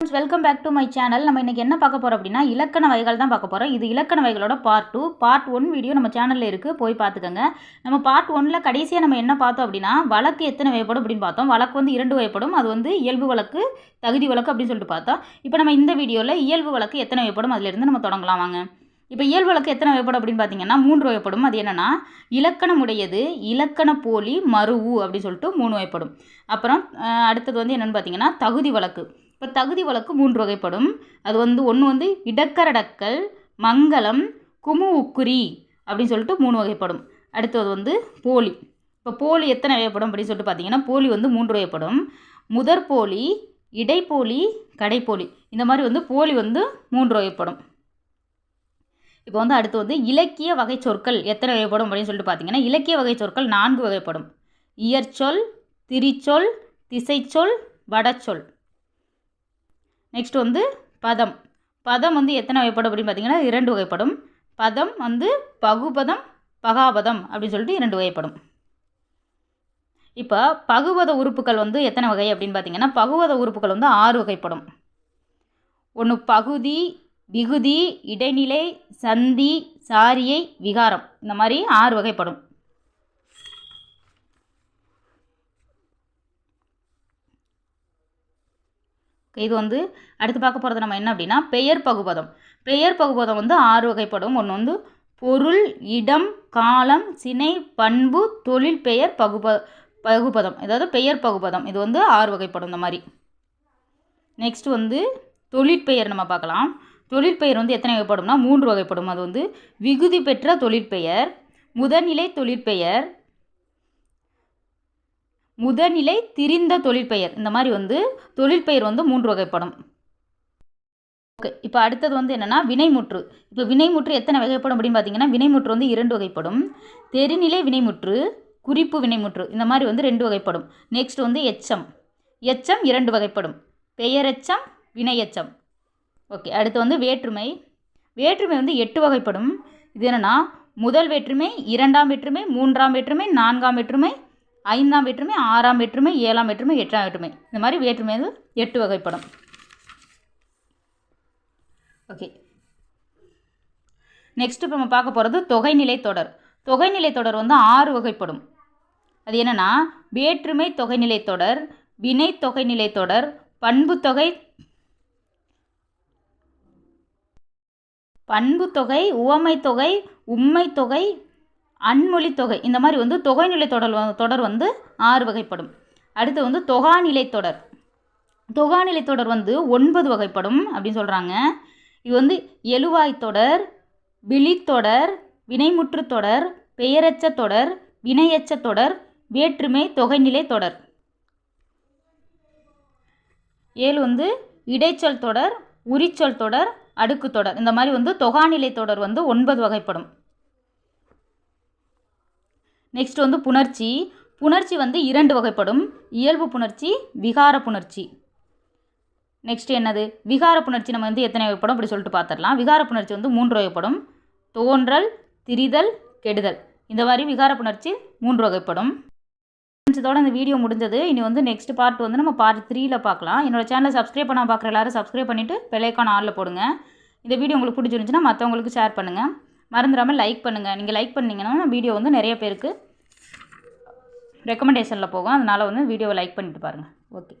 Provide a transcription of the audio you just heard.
Welcome back to my channel நம்ம இன்றைக்கி என்ன பார்க்க போகிறோம் அப்படின்னா இலக்கண வகைகள் தான் பார்க்க போகிறோம் இது இலக்கண வகைகளோட part two part one video நம்ம சேனலில் இருக்குது போய் பார்த்துக்கோங்க. நம்ம பார்ட் ஒனில் கடைசியாக நம்ம என்ன பார்த்தோம் அப்படின்னா வழக்கு எத்தனை வகைப்படும் அப்படின்னு பார்த்தோம். வழக்கு வந்து இரண்டு வகைப்படும். அது வந்து இயல்பு வழக்கு தகுதி வழக்கு அப்படின்னு சொல்லிட்டு பார்த்தோம். இப்போ நம்ம இந்த வீடியோவில் இயல்பு வழக்கு எத்தனை வகைப்படும் அதிலிருந்து நம்ம தொடங்கலாம் வாங்க. இப்போ இயல்பு வழக்கு எத்தனை வகைப்படும் அப்படின்னு பார்த்தீங்கன்னா மூன்று வகைப்படும். அது என்னென்னா இலக்கணமுடையது இலக்கண போலி மறுவு அப்படின்னு சொல்லிட்டு மூணு வகைப்படும். அப்புறம் அடுத்தது வந்து என்னென்னு பார்த்தீங்கன்னா தகுதி வழக்கு. இப்போ தகுதி வழக்கு மூன்று வகைப்படும். அது வந்து ஒன்று வந்து இடக்கரடக்கல் மங்களம் குமு உக்குரி அப்படின்னு சொல்லிட்டு மூணு வகைப்படும். அடுத்தது வந்து போலி. இப்போ போலி எத்தனை வகைப்படும் அப்படின்னு சொல்லிட்டு பார்த்தீங்கன்னா போலி வந்து மூன்று வகைப்படும். முதற் போலி இடைப்போலி கடைப்போலி. இந்த மாதிரி வந்து போலி வந்து மூன்று வகைப்படும். இப்போ வந்து அடுத்து வந்து இலக்கிய வகை சொற்கள் எத்தனை வகைப்படும் அப்படின்னு சொல்லிட்டு பார்த்தீங்கன்னா இலக்கிய வகை சொற்கள் நான்கு வகைப்படும். இயற்சொல் திரிச்சொல் திசைச்சொல் வடச்சொல். நெக்ஸ்ட் வந்து பதம். பதம் வந்து எத்தனை வகைப்படும் அப்படின்னு பார்த்தீங்கன்னா இரண்டு வகைப்படும். பதம் வந்து பகுபதம் பகாபதம் அப்படின்னு சொல்லிட்டு இரண்டு வகைப்படும். இப்போ பகுபத உறுப்புகள் வந்து எத்தனை வகை அப்படின்னு பார்த்தீங்கன்னா பகுபத உறுப்புகள் வந்து ஆறு வகைப்படும். ஒன்று பகுதி விகுதி இடைநிலை சந்தி சாரியை விகாரம். இந்த மாதிரி ஆறு வகைப்படும். இது வந்து அடுத்து பார்க்க போகிறது நம்ம என்ன அப்படின்னா பெயர் பகுபதம். பெயர் பகுபதம் வந்து ஆறு வகைப்படும். ஒன்று வந்து பொருள் இடம் காலம் சினை பண்பு தொழில் பெயர் பகுப பகுபதம். அதாவது பெயர் பகுபதம். இது வந்து ஆறு வகைப்படும் இந்த மாதிரி. நெக்ஸ்ட் வந்து தொழிற்பெயர் நம்ம பார்க்கலாம். தொழிற்பெயர் வந்து எத்தனை வகைப்படும்னா மூன்று வகைப்படும். அது வந்து விகுதி பெற்ற தொழிற்பெயர் முதல்நிலை தொழிற்பெயர் முதல்நிலை திரிந்த தொழிற்பெயர். இந்த மாதிரி வந்து தொழிற்பெயர் வந்து மூன்று வகைப்படும் ஓகே இப்போ அடுத்தது வந்து என்னென்னா வினைமுற்று. இப்போ வினைமுற்று எத்தனை வகைப்படும் அப்படின்னு பார்த்தீங்கன்னா வினைமுற்று வந்து இரண்டு வகைப்படும். தெரிநிலை வினைமுற்று குறிப்பு வினைமுற்று. இந்த மாதிரி வந்து ரெண்டு வகைப்படும். நெக்ஸ்ட் வந்து எச்சம். எச்சம் இரண்டு வகைப்படும். பெயரெச்சம் வினையச்சம். ஓகே அடுத்து வந்து வேற்றுமை. வேற்றுமை வந்து எட்டு வகைப்படும். இது என்னென்னா முதல் வேற்றுமை இரண்டாம் வேற்றுமை மூன்றாம் வேற்றுமை நான்காம் வேற்றுமை ஐந்தாம் வேற்றுமை ஆறாம் வேற்றுமை ஏழாம் வேற்றுமை எட்டாம் வேற்றுமை. இந்த மாதிரி வேற்றுமை வந்து எட்டு வகைப்படும். ஓகே நெக்ஸ்ட் இப்போ நம்ம பார்க்க போகிறது தொகைநிலை தொடர். தொகைநிலை தொடர் வந்து ஆறு வகைப்படும். அது என்னென்னா வேற்றுமை தொகைநிலை தொடர் வினை தொகைநிலை தொடர் பண்பு தொகை பண்பு தொகை உவமை தொகை உண்மை தொகை அன்மொழி தொகை. இந்த மாதிரி வந்து தொகைநிலை தொடர் தொடர் வந்து ஆறு வகைப்படும். அடுத்து வந்து தொகாநிலை தொடர். தொகாநிலை தொடர் வந்து ஒன்பது வகைப்படும் அப்படின்னு சொல்கிறாங்க இது வந்து எழுவாய் தொடர் விழித்தொடர் வினைமுற்று தொடர் பெயரச்ச தொடர் வினையச்ச தொடர் வேற்றுமை தொகைநிலை தொடர். ஏழு வந்து இடைச்சொல் தொடர் உரிச்சொல் தொடர் அடுக்கு தொடர். இந்த மாதிரி வந்து தொகாநிலை தொடர் வந்து ஒன்பது வகைப்படும். நெக்ஸ்ட் வந்து புணர்ச்சி. புணர்ச்சி வந்து இரண்டு வகைப்படும். இயல்பு புணர்ச்சி விகார புணர்ச்சி. நெக்ஸ்ட் என்னது? விகார புணர்ச்சி நம்ம வந்து எத்தனை வகைப்படும்? அப்படி சொல்லிட்டு பார்த்துடலாம் விகார புணர்ச்சி வந்து மூன்று வகைப்படும். தோன்றல் திரிதல் கெடுதல். இந்த மாதிரி விகார புணர்ச்சி மூன்று வகைப்படும். இதோட இந்த வீடியோ முடிஞ்சது. இனி வந்து நெக்ஸ்ட் பார்ட் வந்து நம்ம பார்ட் த்ரீல பார்க்கலாம் என்னோட சேனலை சப்ஸ்கிரைப் பண்ண பார்க்குற எல்லாரும் சப்ஸ்கிரைப் பண்ணிவிட்டு பெல்லைக்கான ஆளில் போடுங்க. இந்த வீடியோ உங்களுக்கு பிடிச்சிருந்துச்சுன்னா மற்றவங்களுக்கு ஷேர் பண்ணுங்கள் மறந்துடாமல் லைக் பண்ணுங்கள் நீங்கள் லைக் பண்ணிங்கன்னா வீடியோ வந்து நிறைய பேருக்கு ரெக்கமெண்டேஷனில் போகும். அதனால் வந்து வீடியோவை லைக் பண்ணிட்டு பாருங்கள் ஓகே